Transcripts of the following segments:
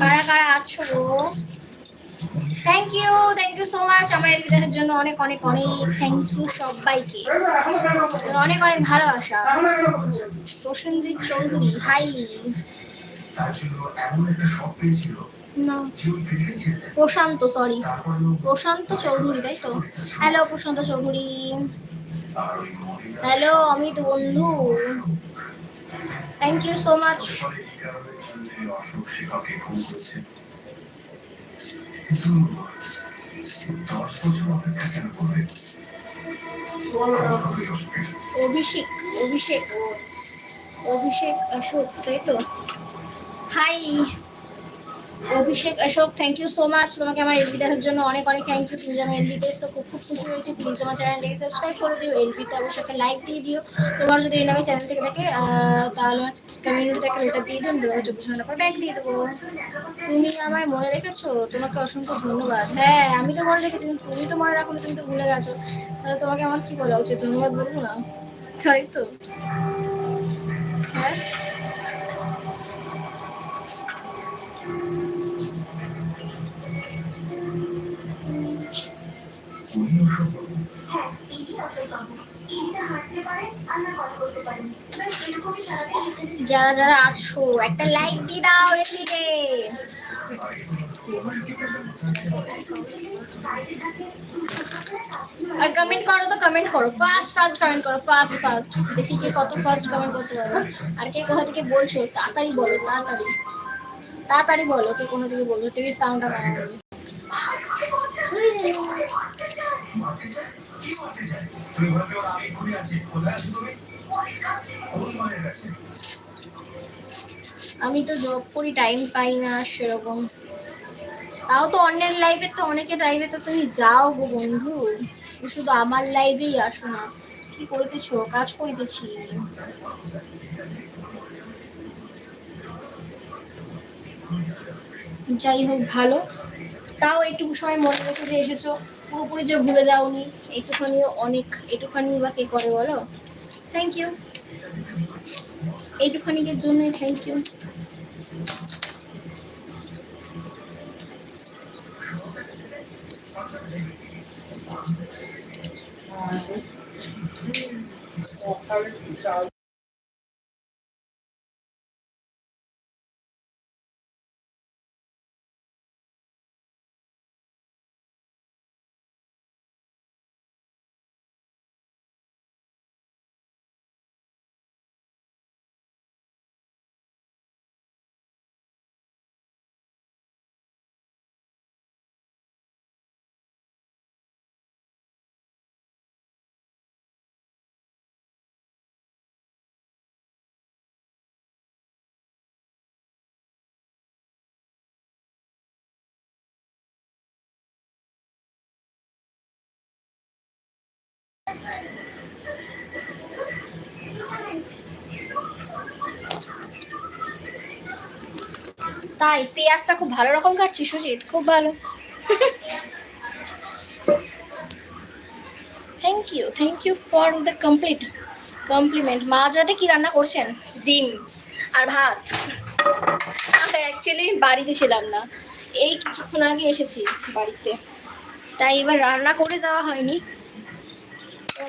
কারা কারা আছো গো thank you thank you so much আমার এই দেখার জন্য অনেক অনেক অনেক থ্যাংক ইউ সবাইকে? অনেক অনেক ভালোবাসা? প্রসেনজিৎ চৌধুরী হাই। প্রশান্ত সরি প্রশান্ত চৌধুরী, তাই তো হ্যালো প্রশান্ত চৌধুরী হ্যালো অমিত বন্ধু thank you so much Ashok শিখাকে খুন করেছে। কিন্তু দশ বছর অপেক্ষা কেন করবে? অভিষেক অভিষেক অভিষেক অশোক তাই তো? Hi. Abhishek, Ashok thank you so much তোমাকে আমার এলবি দেখার জন্য অনেক অনেক থ্যাংক ইউ তুমি যে আমার এলবিতে এসছো খুব খুব খুশি হয়েছি। প্লিজ আমার চ্যানেলটাকে সাবস্ক্রাইব করে দিও। এলবিতে অবশ্যই একটা লাইক দিয়ে দিও। তোমার যদি এই নামে চ্যানেল থেকে থাকে তাহলে আমার কমিউনিটি থেকে লেটার দিয়ে দিও। আমি তোমাকে চব্বিশ ঘণ্টা পর ব্যাগ দিয়ে দেবো। তুমি আমায় মনে রেখেছো? তোমাকে অসংখ্য ধন্যবাদ। হ্যাঁ আমি তো মনে রেখেছি, কিন্তু তুমি তো মনে রাখো তুমি তো ভুলে গেছো। তাহলে তোমাকে আমার কি বলা উচিত? ধন্যবাদ বলব না? তাই তো। যারা যারা আছো, একটা লাইক দিয়ে দাও এমনিতে। আর কমেন্ট করো তো কমেন্ট করো। ফার্স্ট ফার্স্ট কমেন্ট করো ফার্স্ট ফার্স্ট দেখি কে কত ফার্স্ট কমেন্ট করতে পারো আর কে কোথা থেকে বলছো, তাড়াতাড়ি বলো, তাড়াতাড়ি। তাড়াতাড়ি বলো, কে কোথা থেকে বলছো টিভির সাউন্ডটা বাড়ানো আমি ঘুরে আছি কোথায় আছি তুমি? আমি তো জব করি টাইম পাই না সেরকম। তাও তো অন্যের লাইভে তো অনেকের লাইভে তো তুমি যাও গো বন্ধু। শুধু আমার লাইফেই আসো না। কি করিতেছো? কাজ করিতেছি। যাই হোক, ভালো। তাও একটু সময় মনে রেখে যে এসেছ। পুরোপুরি যে ভুলে যাওনি একটুখানি অনেক একটুখানি বা কে করে বলো? থ্যাংক ইউ এইটুখানি এইটুখানিকের জন্যই থ্যাংক ইউ চাল তাই পেঁয়াজটা খুব ভালো রকম কাটছিস সুজিত, খুব ভালো। Thank you thank you for the complete compliment মাঝ রাতে কি রান্না করছেন? ডিম আর ভাত। অ্যাকচুয়ালি বাড়িতে ছিলাম না। এই কিছুক্ষণ আগে এসেছি বাড়িতে। তাই এবার রান্না করে যাওয়া হয়নি।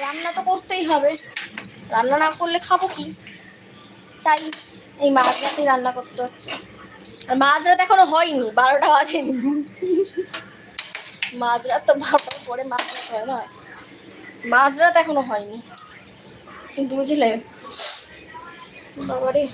রান্না তো করতেই হবে। রান্না না করলে খাব কি? তাই এই রাতেই রান্না করতে হচ্ছে। আর মাঝরাত এখনও হয়নি, বারোটা বাজেনি। মাঝরাত তো বারোটার পরে মাঝরাত হয় না। মাঝরাত এখনও হয়নি। বুঝলে? বাবারে।